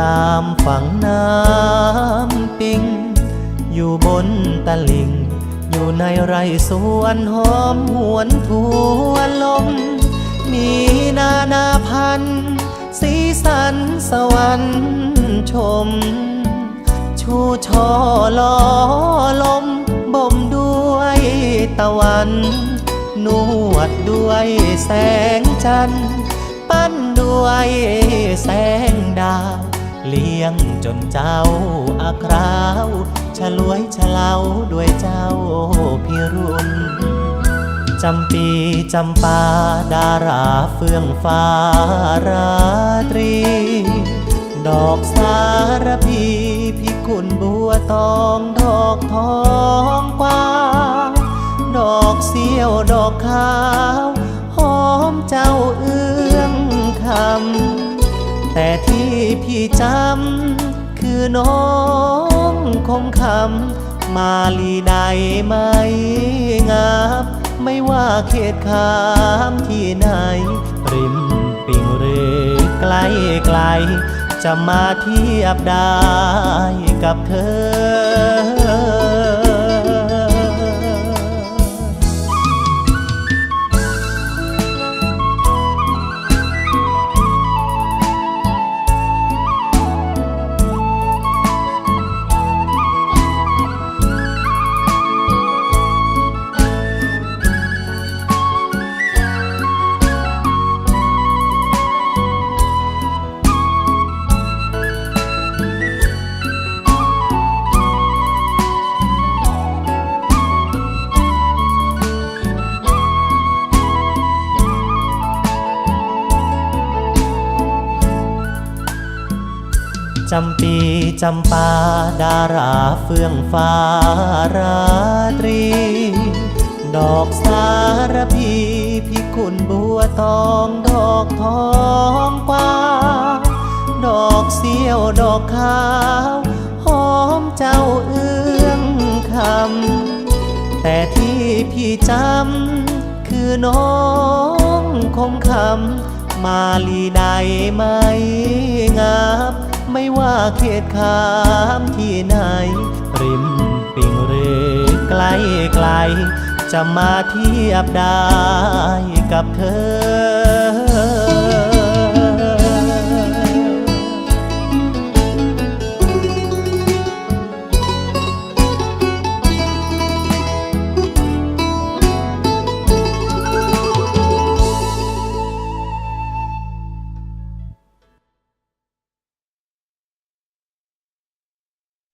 ตามฝั่งน้ำปิง อยู่บนตะลิ่ง อยู่ในไรสวนหอมหวนทวนลม มีนานาพันธ์สีสันสวรรค์ชม ชูช่อล้อลม บ่มด้วยตะวัน นวดด้วยแสงจันทร์ปั้นด้วยแสงดาว เลี้ยงจนเจ้าอาคราวฉลวยฉลาด้วยเจ้าพิรุณจำปีจำปาดาราเฟื่องฟ้าราตรี ดอกสารพีพิกุลบัวตองดอกทองกวางดอกเสี้ยวดอกขาว จำคือน้องคงคำมาลีใดไม่งามไม่ว่าเขตขามที่ไหน ริมปิงหรือไกลไกล จะมาเทียบได้กับเธอ จำปีจำปาดาราเฟื่องฟ้าราตรี ดอกสารพีพิกุลบัวตองดอกทองกวาดอกเสี้ยวดอกขาวหอมเจ้าเอื้องคำ แต่ที่พี่จำคือน้องคมคำมาลีใดไมงามไม่ว่า เขตขามที่ไหน ริมปิงเรือไกลไกล จะมาเทียบได้กับเธอ